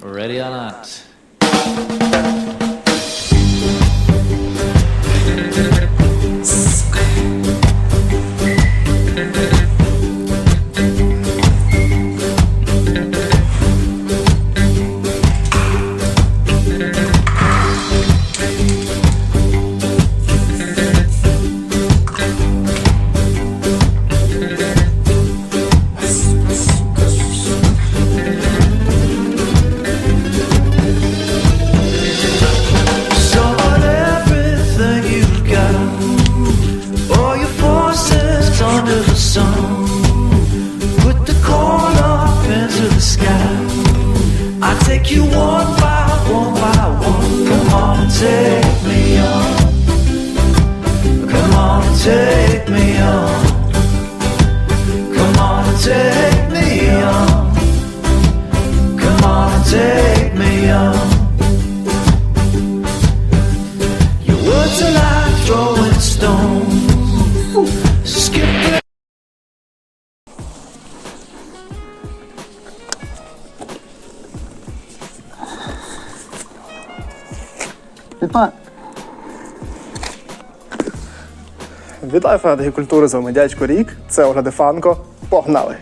Ready or not. Вітаю. Вітаю фанати культури з вами дядько Рік. Це огляди Фанко. Погнали!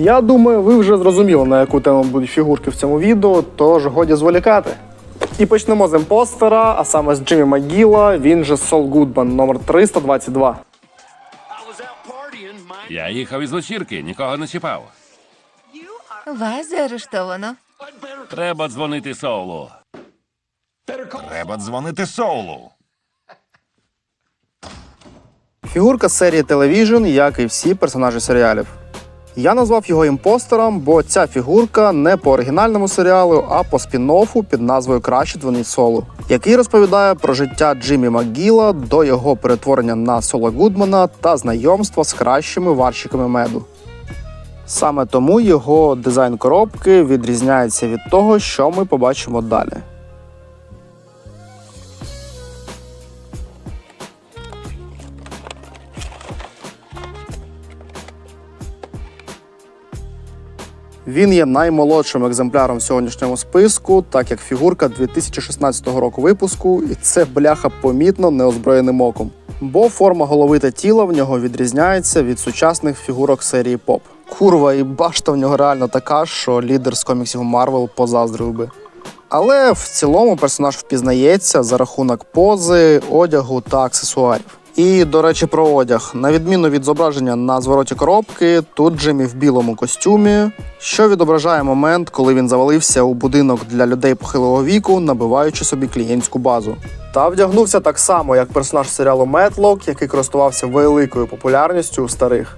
Я думаю, ви вже зрозуміли, на яку тему будуть фігурки в цьому відео, тож годі зволікати. І почнемо з імпостера, а саме з Джиммі Магіла, він же Сол Гудман, номер 322. Я їхав із вечірки, нікого не чіпав. Вас заарештовано. Треба дзвонити Соулу. Треба дзвонити Соулу. Фігурка серії Television, як і всі персонажі серіалів. Я назвав його імпостером, бо ця фігурка не по оригінальному серіалу, а по спін-оффу під назвою Краще дзвонить Солу, який розповідає про життя Джиммі Макгіла до його перетворення на Сола Гудмана та знайомства з кращими варщиками меду. Саме тому його дизайн коробки відрізняється від того, що ми побачимо далі. Він є наймолодшим екземпляром в сьогоднішньому списку, так як фігурка 2016 року випуску, і це бляха помітно неозброєним оком. Бо форма голови та тіла в нього відрізняється від сучасних фігурок серії поп. Курва і башта в нього реально така, що лідер з коміксів Марвел позаздрив би. Але в цілому персонаж впізнається за рахунок пози, одягу та аксесуарів. І, до речі, про одяг. На відміну від зображення на звороті коробки, тут Джиммі в білому костюмі, що відображає момент, коли він завалився у будинок для людей похилого віку, набиваючи собі клієнтську базу. Та вдягнувся так само, як персонаж серіалу Метлок, який користувався великою популярністю у старих.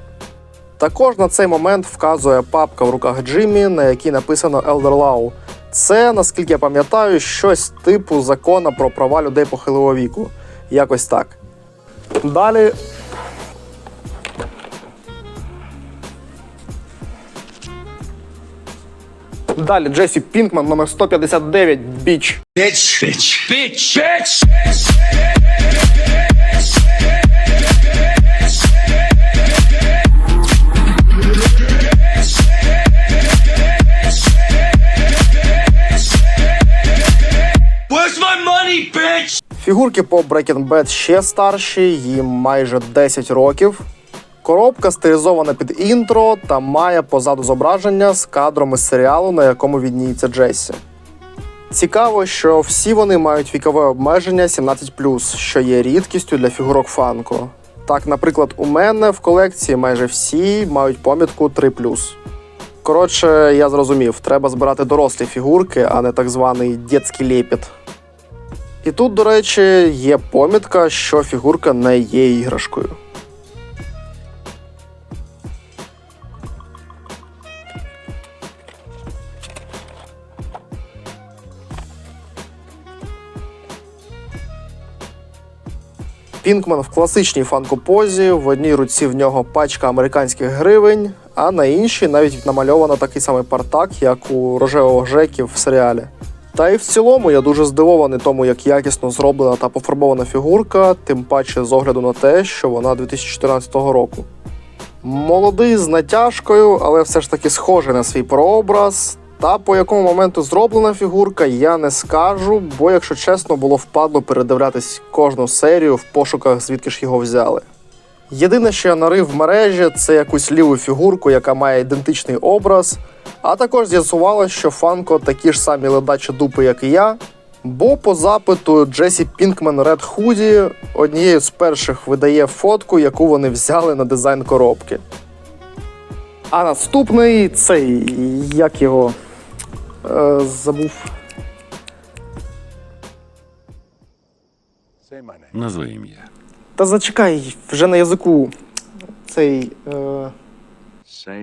Також на цей момент вказує папка в руках Джиммі, на якій написано Law. Це, наскільки я пам'ятаю, щось типу закона про права людей похилого віку. Якось так. Далі. Далі Джесі Пінкман номер 159 Біч. Where's Фігурки по Breaking Bad ще старші, їм майже 10 років. Коробка стилізована під інтро та має позаду зображення з кадром із серіалу, на якому відніється Джесі. Цікаво, що всі вони мають вікове обмеження 17+, що є рідкістю для фігурок фанко. Так, наприклад, у мене в колекції майже всі мають помітку 3+. Коротше, я зрозумів, треба збирати дорослі фігурки, а не так званий дєцький лепіт. І тут, до речі, є помітка, що фігурка не є іграшкою. Пінкман в класичній фанкопозі. В одній руці в нього пачка американських гривень, а на іншій навіть намальовано такий самий партак, як у рожевого Жеків в серіалі. Та і в цілому я дуже здивований тому, як якісно зроблена та пофарбована фігурка, тим паче з огляду на те, що вона 2014 року. Молодий з натяжкою, але все ж таки схожий на свій прообраз. Та по якому моменту зроблена фігурка, я не скажу, бо, якщо чесно, було впадло передивлятись кожну серію в пошуках, звідки ж його взяли. Єдине, що я нарив в мережі, це якусь ліву фігурку, яка має ідентичний образ. А також з'ясувало, що Фанко такі ж самі ледачі дупи, як і я. Бо по запиту Джесі Пінкмен Red Hoodie однією з перших видає фотку, яку вони взяли на дизайн коробки. А наступний цей, як його е, забув. Назви ім'я. Та зачекай, вже на язику. Цей. Е...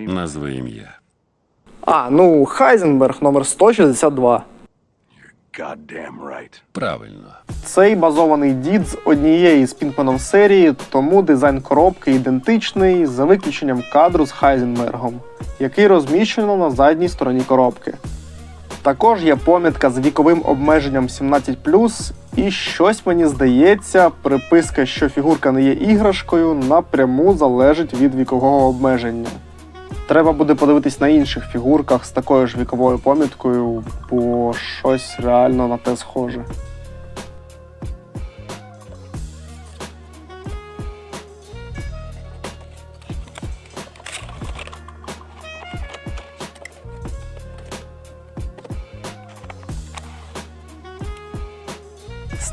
Назви ім'я. А, ну, Хайзенберг номер 162. Правильно. Цей базований дід з однієї з Пінкманом серії, тому дизайн коробки ідентичний за виключенням кадру з Хайзенбергом, який розміщено на задній стороні коробки. Також є помітка з віковим обмеженням 17 і щось мені здається, приписка, що фігурка не є іграшкою, напряму залежить від вікового обмеження. Треба буде подивитись на інших фігурках з такою ж віковою поміткою, бо щось реально на те схоже.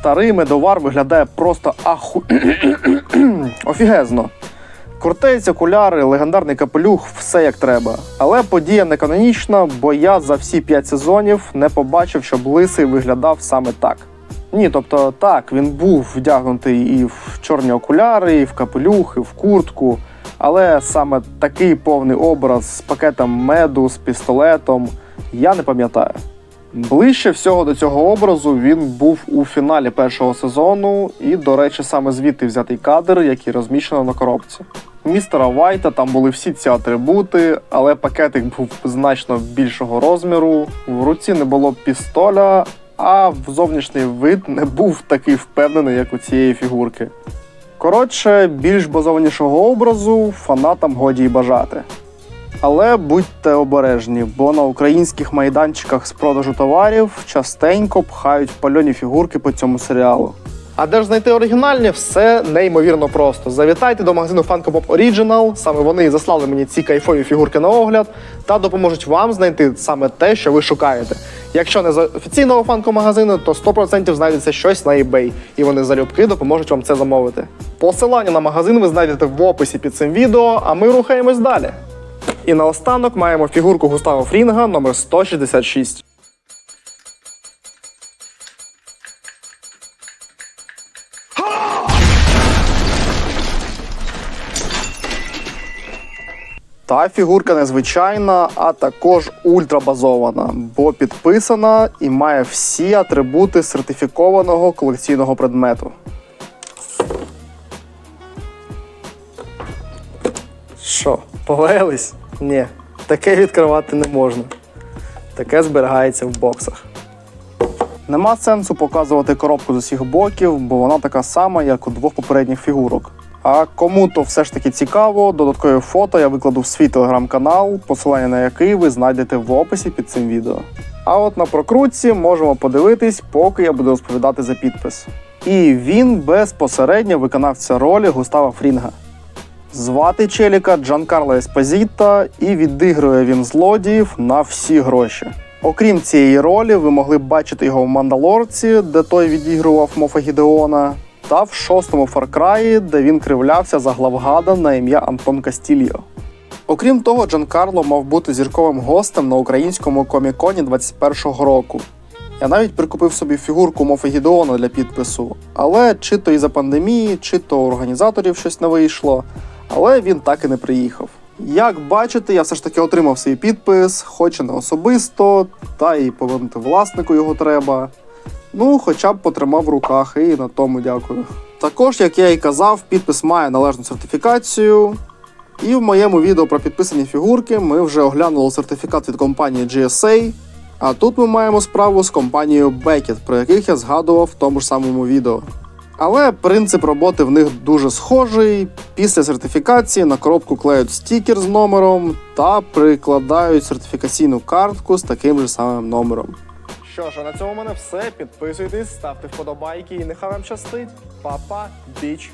Старий медовар виглядає просто аху... офігезно. Кортець, окуляри, легендарний капелюх, все як треба. Але подія не канонічна, бо я за всі п'ять сезонів не побачив, щоб лисий виглядав саме так. Ні, тобто так, він був вдягнутий і в чорні окуляри, і в капелюх, і в куртку. Але саме такий повний образ з пакетом меду, з пістолетом я не пам'ятаю. Ближче всього до цього образу він був у фіналі першого сезону, і, до речі, саме звідти взятий кадр, який розміщено на коробці. У містера Вайта там були всі ці атрибути, але пакетик був значно більшого розміру. В руці не було пістоля, а зовнішній вид не був такий впевнений, як у цієї фігурки. Коротше, більш базованішого образу фанатам годі й бажати. Але будьте обережні, бо на українських майданчиках з продажу товарів частенько пхають пальоні фігурки по цьому серіалу. А де ж знайти оригінальні? Все неймовірно просто. Завітайте до магазину Funko Pop Original, саме вони заслали мені ці кайфові фігурки на огляд, та допоможуть вам знайти саме те, що ви шукаєте. Якщо не з офіційного фанко магазину, то 100% знайдеться щось на eBay, і вони залюбки допоможуть вам це замовити. Посилання на магазин ви знайдете в описі під цим відео, а ми рухаємось далі. І наостанок маємо фігурку Густава Фрінга номер 166. Та фігурка незвичайна, а також ультрабазована, бо підписана і має всі атрибути сертифікованого колекційного предмету. Що, повелись? Ні, таке відкривати не можна. Таке зберігається в боксах. Нема сенсу показувати коробку з усіх боків, бо вона така сама, як у двох попередніх фігурок. А кому то все ж таки цікаво, додаткові фото я викладу в свій телеграм-канал, посилання на який ви знайдете в описі під цим відео. А от на прокрутці можемо подивитись, поки я буду розповідати за підпис. І він безпосередньо виконавця ролі Густава Фрінга. Звати Челіка Джанкарло Еспозіта, і відігрує він злодіїв на всі гроші. Окрім цієї ролі, ви могли бачити його в Мандалорці, де той відігрував Мофа Гідеона, та в шостому Фаркраї, де він кривлявся за главгада на ім'я Антон Кастільо. Окрім того, Джан Карло мав бути зірковим гостем на українському коміконі 21-го року. Я навіть прикупив собі фігурку Мофа Гідеона для підпису, але чи то із-за пандемії, чи то у організаторів щось не вийшло, але він так і не приїхав. Як бачите, я все ж таки отримав свій підпис, хоч і не особисто, та і повернути власнику його треба. Ну, хоча б потримав в руках, і на тому дякую. Також, як я і казав, підпис має належну сертифікацію. І в моєму відео про підписані фігурки ми вже оглянули сертифікат від компанії GSA. А тут ми маємо справу з компанією Beckett, про яких я згадував в тому ж самому відео. Але принцип роботи в них дуже схожий. Після сертифікації на коробку клеють стікер з номером та прикладають сертифікаційну картку з таким же самим номером. Що ж, а на цьому в мене все. Підписуйтесь, ставте вподобайки і нехай вам щастить. Па-па, біч.